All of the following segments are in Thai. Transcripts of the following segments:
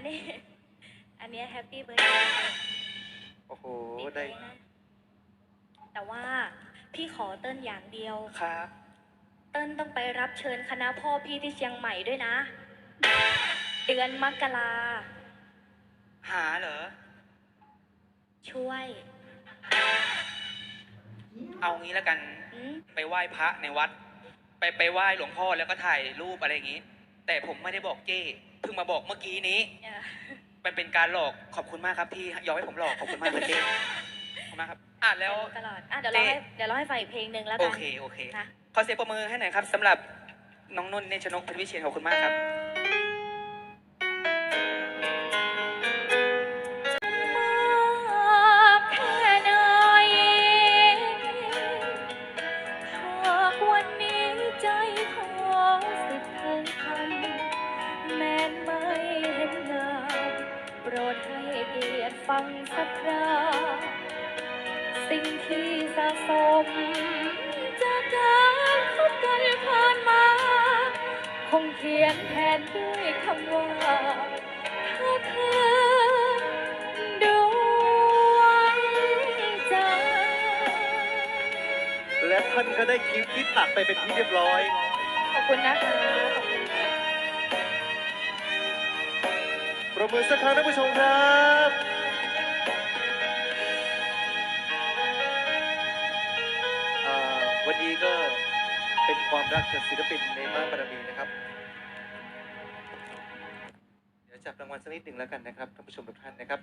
ปปี้เบิร์ดเดย์โอ้โหดีใจได้นะแต่ว่าพี่ขอเติ้ลอย่างเดียว ครับ เติ้ลต้องไปรับเชิญคณะพ่อพี่ที่เชียงใหม่ด้วยนะ เดือนมกราหาเหรอ ช่วย เอางี้แล้วกันอืมไปไหว้พระในวัด ไปไปไหว้หลวงพ่อแล้วก็ถ่ายรูปอะไรอย่างงี้ แต่ผมไม่ได้บอกเจ้เพิ่งมาบอกเมื่อกี้นี้เอ่อมันเป็นการหลอกขอบคุณมากครับที่ยอมให้ผมหลอกขอบคุณมากครับเจ้ขอบคุณมากครับ อะแล้ว ตลอดอะเดี๋ยวเราเจ๊ให้เดี๋ยวเราให้ฟังอีกเพลงหนึ่งแล้วโอกันเคโอเคนะ ขอเสียงประมือให้หน่อยครับสำหรับน้องนุ่นเนชนกพันวิเชียนขอบคุณมากครับ ฟังสักครา สิ่งที่สะสม จากการพบกันผ่านมา คงเขียนแทนด้วยคำว่าเธอคือดวงใจและท่านก็ได้คลิปที่ตัดไปเป็นที่เรียบร้อย ขอบคุณนะคะขอบคุณค่ะ ประมือสักครั้งท่านผู้ชมครับ ความรักจากศิลปินในบ้านบารมีนะครับ เดี๋ยวจับรางวัลสักนิดหนึ่งแล้วกันนะครับท่านผู้ชมทุกท่านนะครับ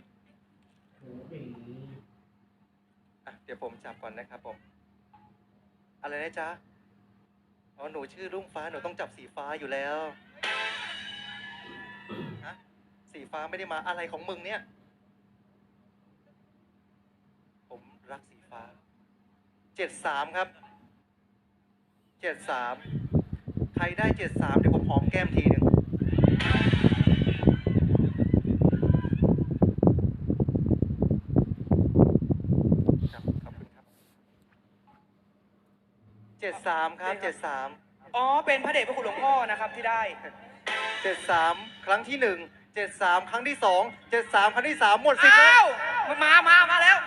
อะเดี๋ยวผมจับก่อนนะครับผม อะไรนะจ๊ะอ๋อหนูชื่อรุ่งฟ้าหนูต้องจับสีฟ้าอยู่แล้วฮะสีฟ้าไม่ได้มาอะไรของมึงเนี่ย ผมรักสีฟ้าเจ็ดสามครับ เจ็ดสามใครได้เจ็ดสามเดี๋ยวผมหอมแก้มทีหนึ่งครับขอบคุณครับเจ็ดสามครับเจ็ดสามอ๋อ เป็นพระเดชพระคุณหลวงพ่อนะครับที่ได้เจ็ดสามครั้งที่หนึ่งเจ็ดสามครั้งที่สองเจ็ดสามครั้งที่สามหมดสิทธิ์แล้อ้าว ว มา มา มาแล้ว